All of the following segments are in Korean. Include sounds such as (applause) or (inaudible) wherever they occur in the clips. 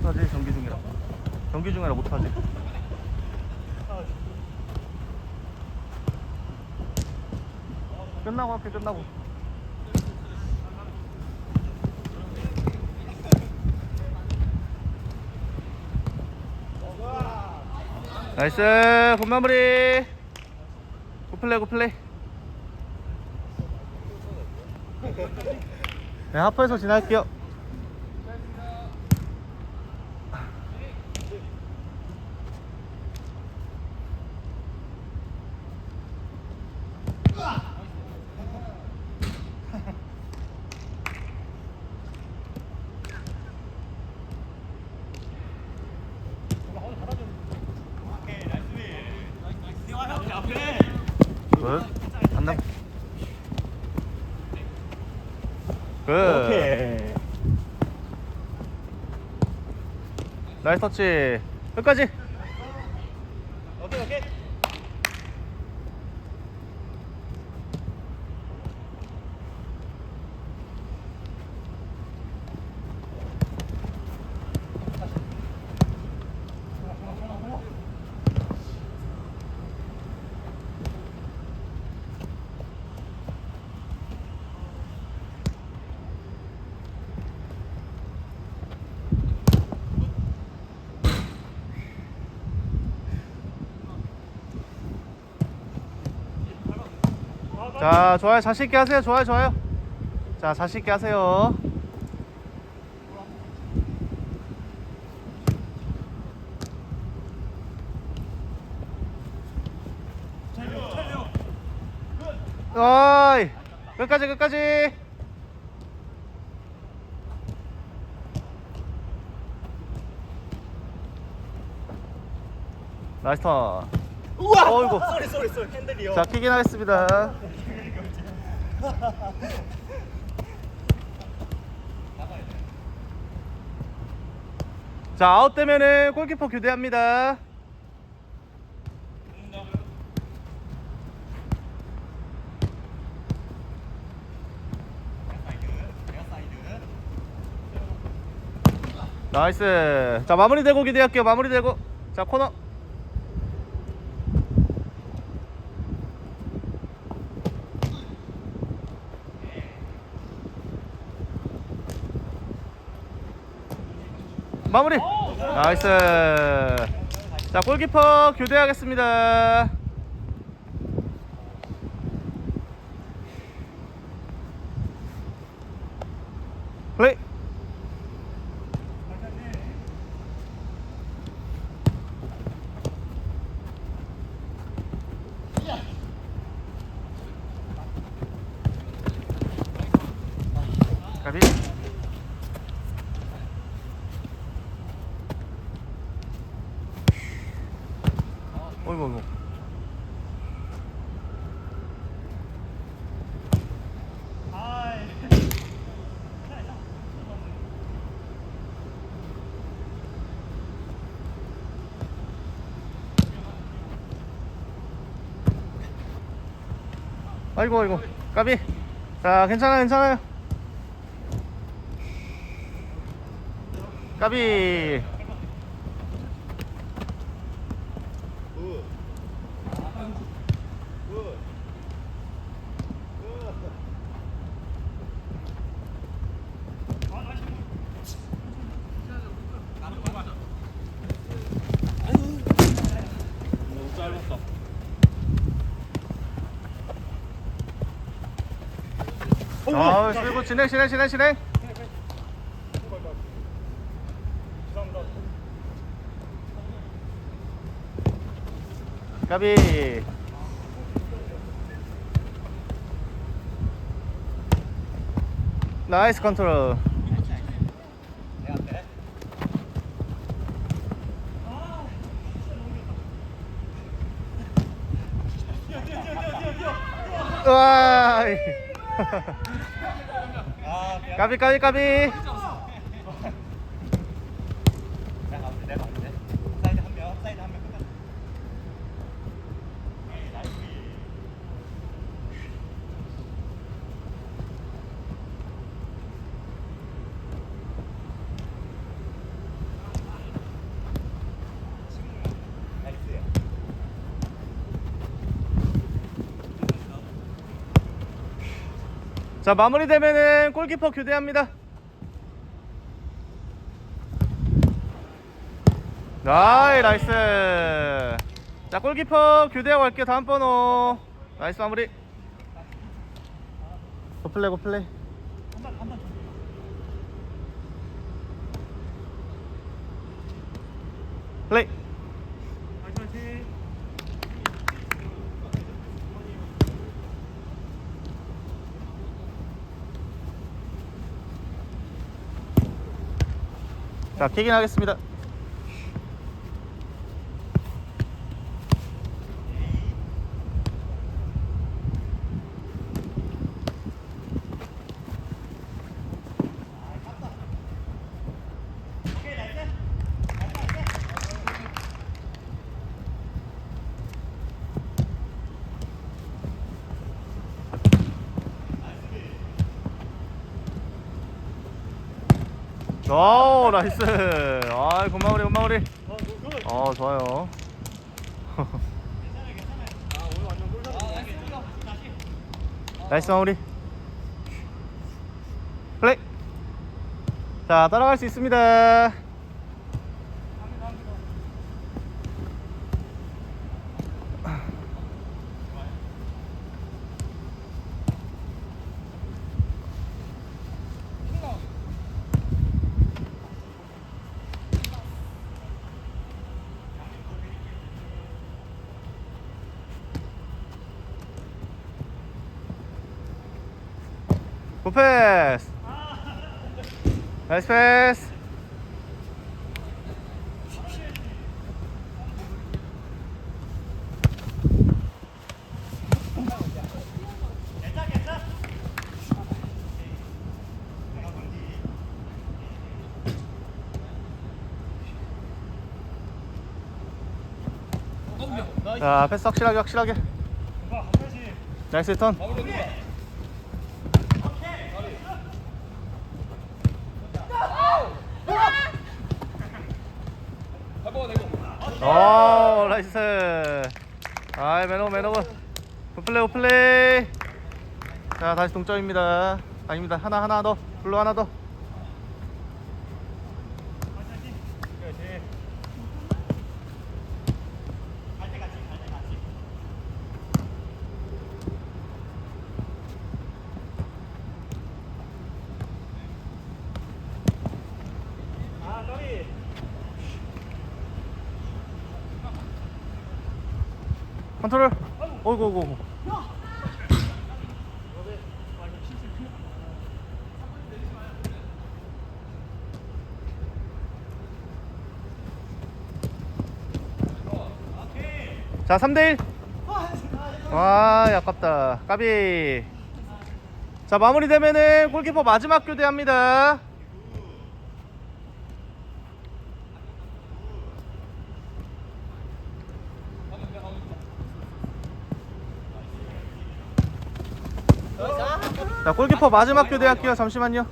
못하지? 경기 중이라. 경기 중이라 못하지? 끝나고 할게 끝나고. 나이스! 굿 마무리! 굿플레이 굿플레이. 네 하프에서 지날게요 굿 한남 굿 오케이. 나이스 터치. 끝까지 자 좋아요. 자신 있게 하세요. 좋아요 좋아요. 자 자신 있게 하세요. 어이 끝까지 끝까지. 나이스 턴 우와. 어이구. 쏘리 쏘리 쏘리. 핸들이요. 자 킥인 하겠습니다. 자 아웃 되면은 골키퍼 교대합니다. 나이스. 자 마무리되고 기대할게요. 마무리되고. 자 코너 마무리. 나이스. 자 골키퍼 교대하겠습니다 플레이 가비 어이구 아이고 아이고. 까비. 자 괜찮아 괜찮아요. 까비 굿. 굿. 너무 짧았다. 아 그리고 진행 진행 진행 진행. 까비. 나이스 컨트롤. 으아. (laughs) 까비 까비 까비 내가 가운데, 내가 가운데. 사이드 한 명, 사이드 한 명. 끝났어. 자 마무리되면은 골키퍼 교대합니다. 나이 나이스. 자 골키퍼 교대하고 갈게요. 다음 번호. 나이스 마무리. 고플레 고플레. 플레이. 자, 킥인 하겠습니다. 오, 나이스. 아, 굿마무리, 굿마무리. 어, 좋아요. 나이스 마무리. 플레이. 자, 따라갈 수 있습니다. 굿패스. 나이스 패스. 자, 패스 확실하게 확실하게. 나이스 턴. 오 나이스. 아이 매너고 매너고 굿플레이 굿플레이. 자 다시 동점입니다. 아닙니다. 하나 하나 더. 블루 하나 더 컨트롤. 어이구 어이구 어이구. 자 3대1 와 아깝다. 까비. 자 마무리되면은 골키퍼 마지막 교대합니다 자 골키퍼 마지막 교대 할게요 잠시만요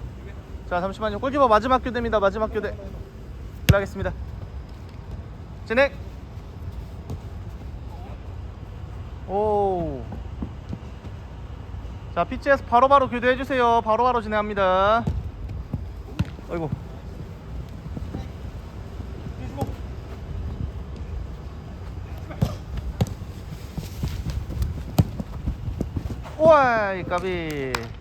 자 잠시만요 골키퍼 마지막 교대입니다 마지막 교대 하겠습니다 진행 오. 자, PC에서 바로바로 교대해 주세요. 바로바로 진행합니다. 아이고. 우와, 이 까비.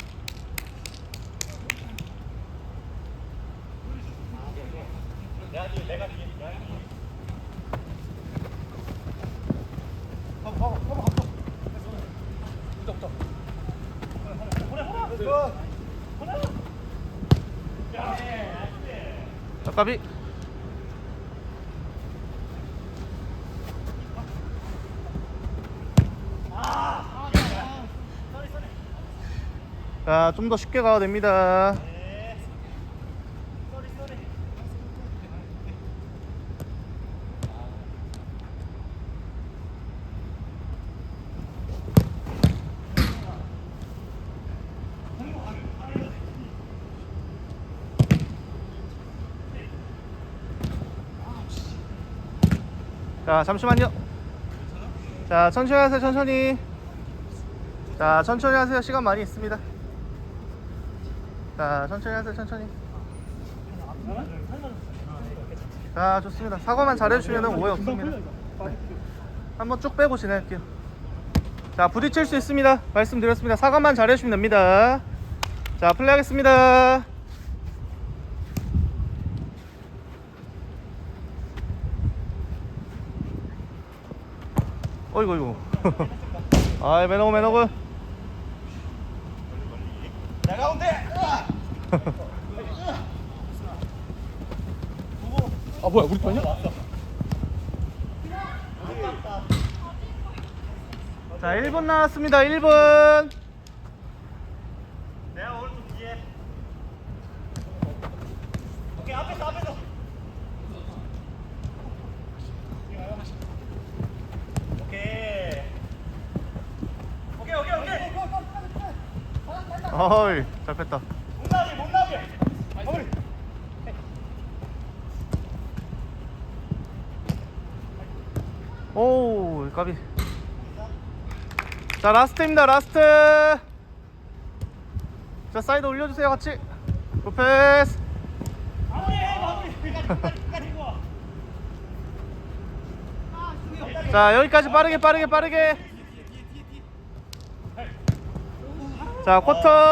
자, 까비. 자, 좀 더 쉽게 가도 됩니다. 자, 잠시만요. 자, 천천히 하세요, 천천히. 자, 천천히 하세요. 시간 많이 있습니다. 자 천천히 하세요 천천히 자 좋습니다 사과만 잘해주시면 오해 없습니다 네. 한번 쭉 빼고 진행할게요 자 부딪힐 수 있습니다 말씀드렸습니다 사과만 잘해주시면 됩니다 자 플레이하겠습니다 어이구 어이구 (laughs) 아이 매너고 매너고 내 가운데. (laughs) 아 뭐야 우리 편이야? 자 1분 남았습니다 1분 내가 오른쪽 뒤에. 오케이 앞에서 앞에서. 오케이. 오케이 오케이 오케이. 어이 잘 뺐다 못 나게 못 나게. 어이. 오 까비 자 라스트입니다 라스트 자 사이드 올려주세요 같이 마무리 마무리. 이거. 자 여기까지 빠르게 빠르게 빠르게 자 쿼터